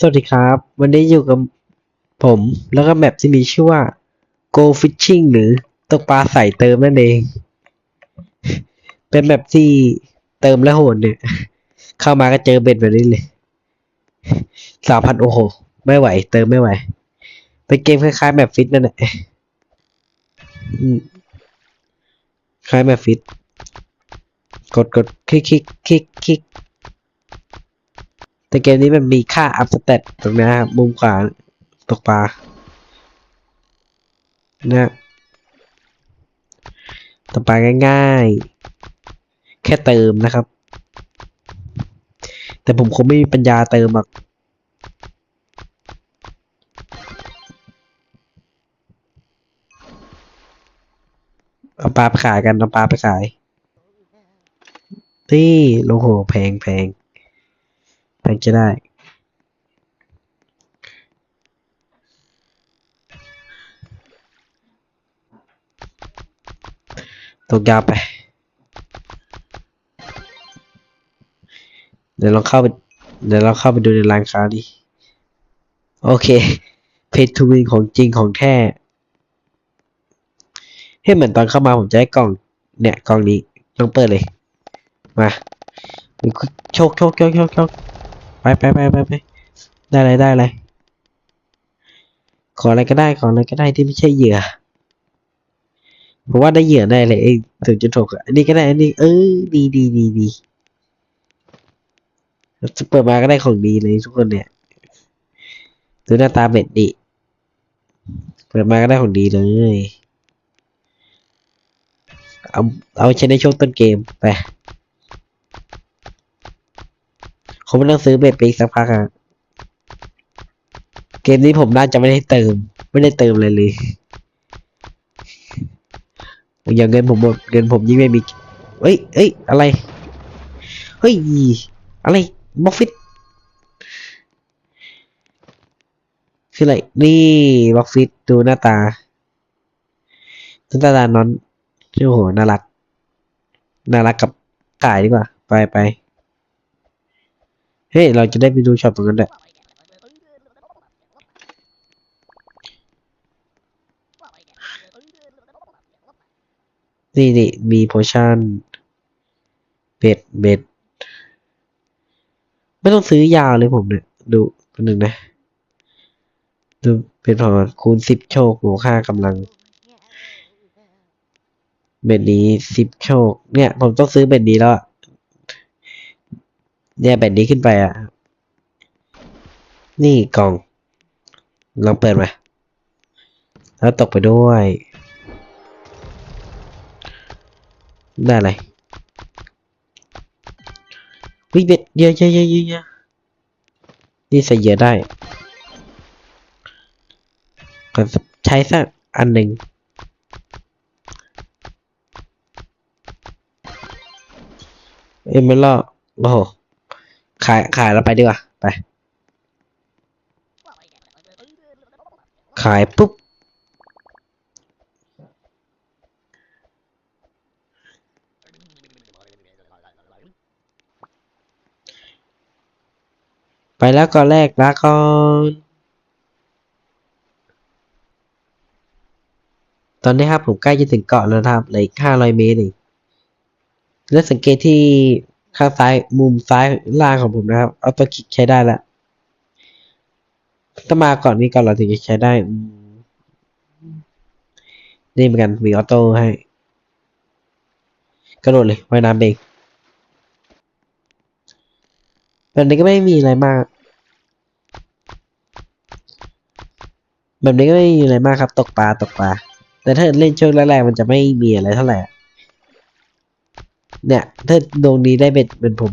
สวัสดีครับ วันนี้อยู่กับผมแล้วก็แมปที่มีชื่อว่า Go Fishing หรือตกปลาใส่เติมนั่นเอง เป็นแมปที่เติมและโหดเนี่ย เข้ามาก็เจอเบ็ดแบบนี้เลยสามพันโอ้โห ไม่ไหว เติมไม่ไหว เป็นเกมคล้ายๆแมปฟิตนั่นแหละคล้ายแมปฟิต กดกดคลิกคลิกคลิกคลิก แต่เกมนี้มันมีค่าอัพสเตตตรงนี้ครับมุมขวาตกปลานะตกปลาง่าย ๆ แค่เติมนะครับ แต่ผมคงไม่มีปัญญาเติมหรอกเอาปลาไปขายกันเอาปลาไปขายนี่โลโหแพงแพง แพงจะได้ ตกยาวไป เดี๋ยวเราเข้าไปเดี๋ยวเราเข้าไปดูในร้านค้าดิ โอเค เพจทูวินของจริงของแท้ให้เหมือนตอนเข้ามาผมจะให้กล่อง เนี่ยกล่องนี้ต้องเปิดเลย มา โชคโชคโชคโชคโชค ไปไปไปไปไปได้อะไรได้อะไรขออะไรก็ได้ขออะไรก็ได้ที่ไม่ใช่เหยื่อผมว่าได้เหยื่อได้เลยไอ้ถึงจะถกอะอันนี้ก็ได้อันนี้เออดีดีดีดีจะเปิดมาก็ได้ของดีเลยทุกคนเนี่ยดูหน้าตาเบ็ดดิเปิดมาก็ได้ของดีเลย เอาเอาใช้ในช่วงต้นเกมไป คงไม่ต้องซื้อเบ็ดไปอีกสักพักอะเกมนี้ผมน่าจะไม่ได้เติม ไม่ได้เติมเลยเลยอย่างเงินผมหมดเงินผมยิ่งไม่มีเฮ้ยเฮ้ยอะไร เฮ้ย อะไรบ็อกฟิตคืออะไร นี่บ็อกฟิตดูหน้าตาหน้าตานอนโอ้โห น่ารัก น่ารักกับก่ายดีกว่า ไปไป ฮ้ย เราจะได้ไปดูช็อปตรงนั้นแหละนี่นี่มีโพชั่นเบ็ดเบ็ดไม่ต้องซื้อยาวเลยผมเนี่ย ดูตัวหนึ่งนะ ดูเป็นพอคูณสิบโชคบวค่ากำลัง เบ็ดนี้สิบโชค เนี่ย ผมต้องซื้อเบ็ดนี้แล้ว เนี่ยเบ็ดนี้ขึ้นไปอะ นี่กล่อง ลองเปิดมา แล้วตกไปด้วย ได้อะไรวิเบ็ดเยอะเยอะเยอะเยอะนี่ใส่เยอะได้ก็ใช้สักอันหนึ่งเอ็มเมลโอ้โห ขายขายแล้วไปดีกว่าไป ขายปุ๊บ ไปแล้วก่อนแรกลาก่อนตอนนี้ครับผมใกล้จะถึงเกาะแล้วนะครับเหลืออีกห้าร้อยเมตรเองแล้วสังเกตที่ ข้างซ้ายมุมซ้ายล่างของผมนะครับเอาตัวคลิกใช้ได้แล้วต้องมาก่อนนี้ก่อนเราถึงจะใช้ได้นี่เหมือนกันมีออโต้ให้ กระโดดเลยว่ายน้ำเองแบบนี้ก็ไม่มีอะไรมาก แบบนี้ก็ไม่มีอะไรมากครับ ตกปลาตกปลาแต่ถ้าเล่นช่วงแรกๆมันจะไม่มีอะไรเท่าไหร่ เนี่ย ถ้าดวงนี้ได้เป็นเป็นผม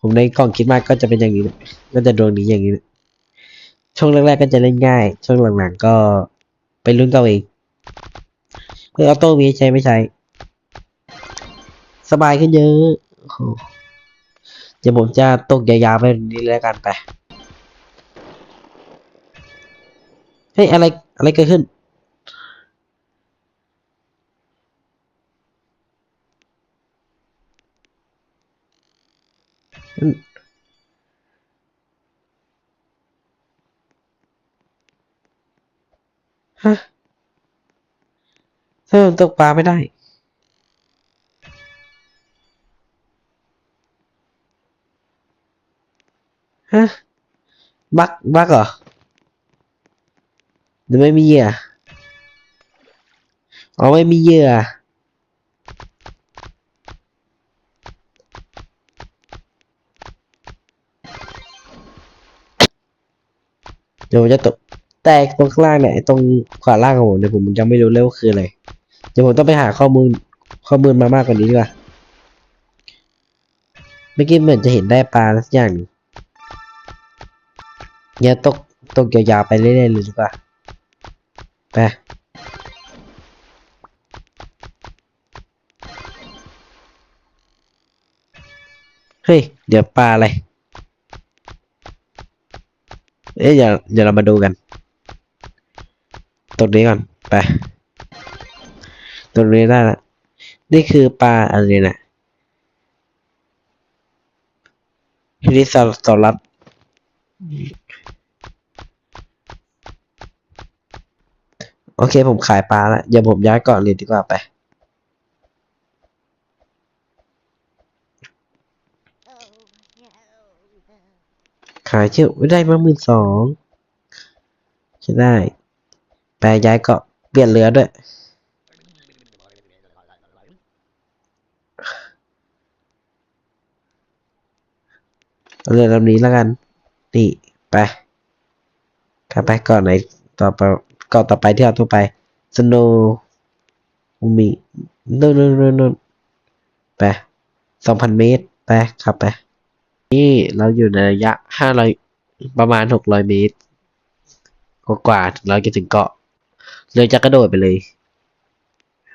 ผมในกล่องคิดมากก็จะเป็นอย่างนี้ก็จะดวงนี้อย่างนี้ช่วงแรกๆก็จะเล่นง่าย ช่วงหลังๆก็ไปลุ้นเกาเองเออออโต้มีใช้ไม่ใช้ สบายขึ้นเยอะโอ้โหเดี๋ยวผมจะตกยาวๆไปแบบนี้แล้วกันไป เฮ้ยอะไรอะไรเกิดขึ้น ฮะเธอตกปลาไม่ได้ ฮะ บัก บักเหรอหรือไม่มีเหยื่ออ๋อไม่มีเหยื่อ เดี๋ยวผมจะตกแต่ตรงข้างล่างเนี่ยตรงขวาล่างของผมเนี่ยผมยังไม่รู้เลยว่าคืออะไรเดี๋ยวผมต้องไปหาข้อมูลข้อมูลมามากกว่านี้ดีกว่าเมื่อกี้เหมือนจะเห็นได้ปลาสักอย่างหนึ่งเนี่ยตกตกยาวๆไปเรื่อยๆเลยดีกว่าไปเฮ้ย เดี๋ยวปลาอะไร เอ๊ะอย่าอย่าเรามาดูกัน ตรงนี้ก่อน ไป ตรงนี้ได้ละ นี่คือปลาอะไรนะฮิริซาสลัดโอเค ผมขายปลาละเดี๋ยวผมย้ายเกาะเลยดีกว่าไป ขายเชื่อไม่ได้มาหมื่นสองใช่ได้ แปลย้ายเกาะเปลี่ยนเรือด้วย เรือลำนี้แล้วกัน นี่ ไปขับไปเกาะไหน ต่อไปเกาะต่อไปที่เราต้องไปสโนมีนู่นนู่นนู่นนู่นไปสองพันเมตร ไปขับไป นี่เราอยู่ในระยะห้าร้อยประมาณหกร้อยเมตร กว่าๆเราจะถึงเกาะ เลยจะกระโดดไปเลย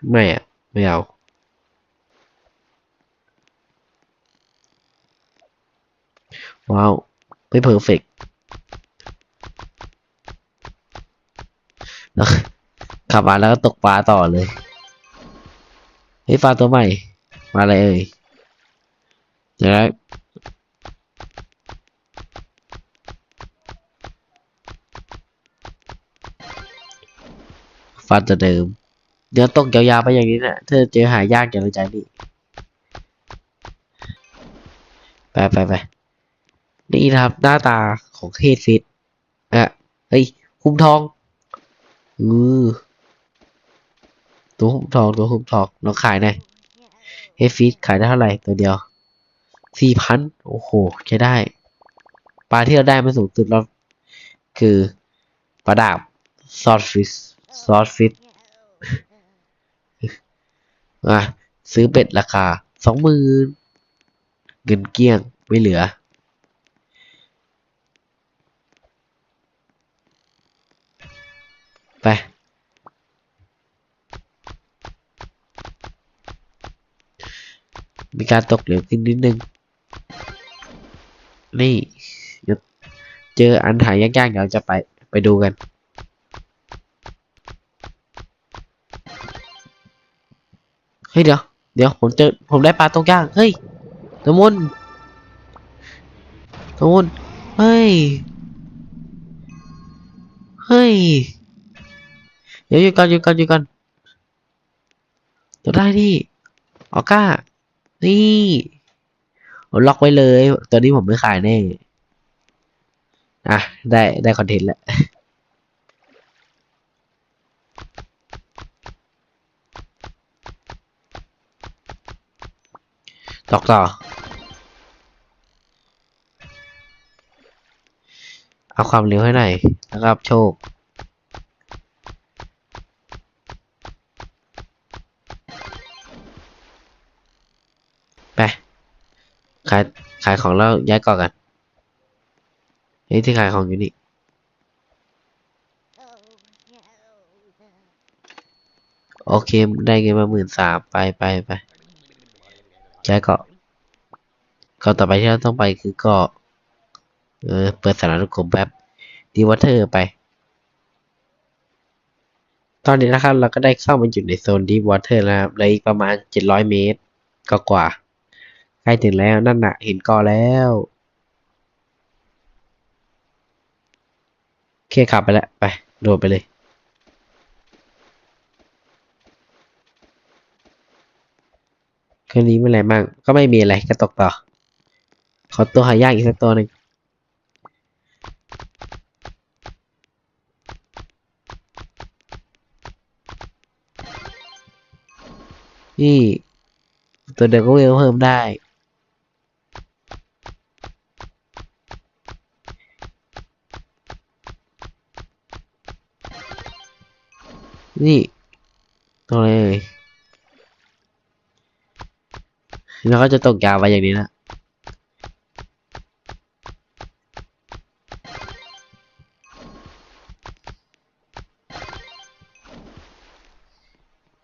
ไม่อะไม่เอาว้าว ไม่เพอร์เฟกขับมาแล้วก็ตกปลาต่อเลยเฮ้ยปลาตัวใหม่ มาอะไรเอ่ยเดี๋ยว ฟันตัวเดิม เดี๋ยวตกยาวๆไปอย่างนี้นะเธอเจอหายากอย่าไปใจดิไปไปไปนี่นะครับหน้าตาของเฮดฟิตอะเฮ้ยคุ้มทองอือตัวคุ้มทองตัวคุ้มทองเราขายหน่อยเฮดฟิตขายได้เท่าไหร่ตัวเดียวสี่พันโอ้โหใช้ได้ปลาที่เราได้มาสูงสุดเราคือปลาดาบซอสฟิช ซอสฟิชอะซื้อเป็ดราคาสองหมื่นเงินเกลี้ยงไม่เหลือ ไป มีการตกเหลวขึ้นนิดนึง นี่เดี๋ยวเจออันหายากๆ เดี๋ยวจะไปไปดูกัน เฮ้ยเดี๋ยว เดี๋ยวผมเจอผมได้ปลาตกย่าง เฮ้ยตะมุนตะมุนเฮ้ย เฮ้ย เดี๋ยวหยุดก่อนหยุดก่อนหยุดก่อนตัวได้นี่ออก้า นี่ผมล็อกไว้เลยตัวนี้ผมไม่ขายแน่ อะ ได้ ได้คอนเทนต์แล้ว ตอกต่อ เอาความเร็วให้หน่อยแล้วก็โชคไปขายขายของแล้วย้ายกาะกันเฮ้ยที่ขายของอยู่นี่โอเค ได้เงินมาหมื่นสามไปไปไป ย้เกาะเกาะต่อไปที่เราต้องไปคือเกาะเออเปิดสถานุกรมแป๊บดีวอเตอร์ไป ตอนนี้นะครับเราก็ได้เข้ามาอยู่ในโซนดีวอเตอร์แล้วครับเหลยอีกประมาณเจ็ดร้อยเมตรก็กว่าใกล้ถึงแล้วนั่นน่ะเห็นกาะแล้วโอเคขับไปแล้วไปโดดไปเลย คืนนี้ไม่อะไรบ้าง ก็ไม่มีอะไรก็ตกต่อ ขอตัวหายากอีกสักตัวหนึ่งนี่ตัวเดิมก็เวลเพิ่มได้ นี่ ตัวอะไรเอ่ย แล้วก็จะตกยาวไปอย่างนี้นะ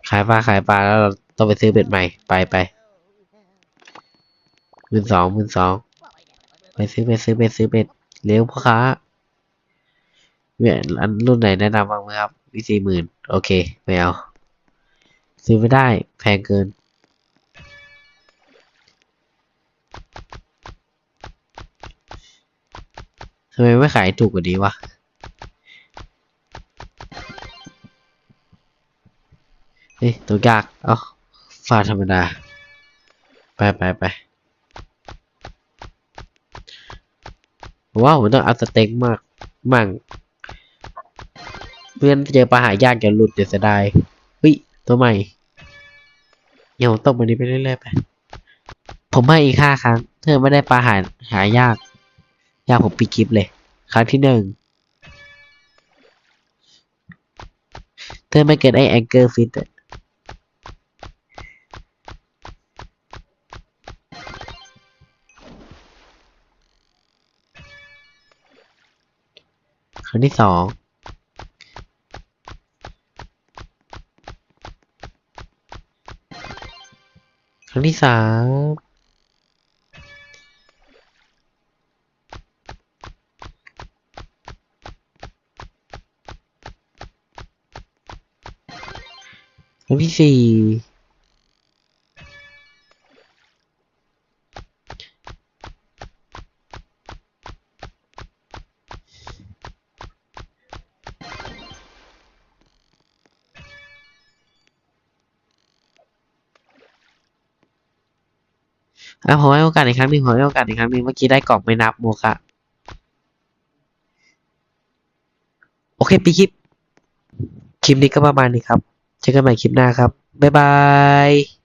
ขายปลาขายปลาแล้วเราต้องไปซื้อเบ็ดใหม่ไปไปหมื่นสองหมื่นสองไปซื้อเบ็ดซื้อเบ็ดซื้อเบ็ดเร็วพ่อค้าเนี่ยอันรุ่นไหนแนะนำบ้างไหมครับวิสี่หมื่นโอเค ไม่เอา ซื้อไม่ได้ แพงเกินำไมไม่ขายถูกกว่านี้วะ เฮ้ย ตัวยาก เอ้าฟาธรรมดา ไปไปไปผมว่าผมต้องเอาสเต็กมากมั่งเพื่อนเจอปลาหายากจะหลุดจะเสียดายเฮ้ย ตัวใหม่เดี๋ยวผมตกมันนี้ไปเรื่อยๆไป ผมให้อีกห้าครั้ง เธอไม่ได้ปลาหาหายาก ยากผมปีคลิปเลย ครั้งที่หนึ่งเธอไม่เกิดไอแองเกอร์ฟิตครั้งที่สองครั้งที่สาม ครั้งที่สี่อะผมให้โอกาสอีกครั้งหนึ่งผมให้โอกาสอีกครั้งหนึ่งเมื่อกี้ได้กรอบไม่นับโมคะโอเคปีคลิป คลิปนี้ก็ประมาณนี้ครับ เจอกันใหม่คลิปหน้าครับ บ๊ายบาย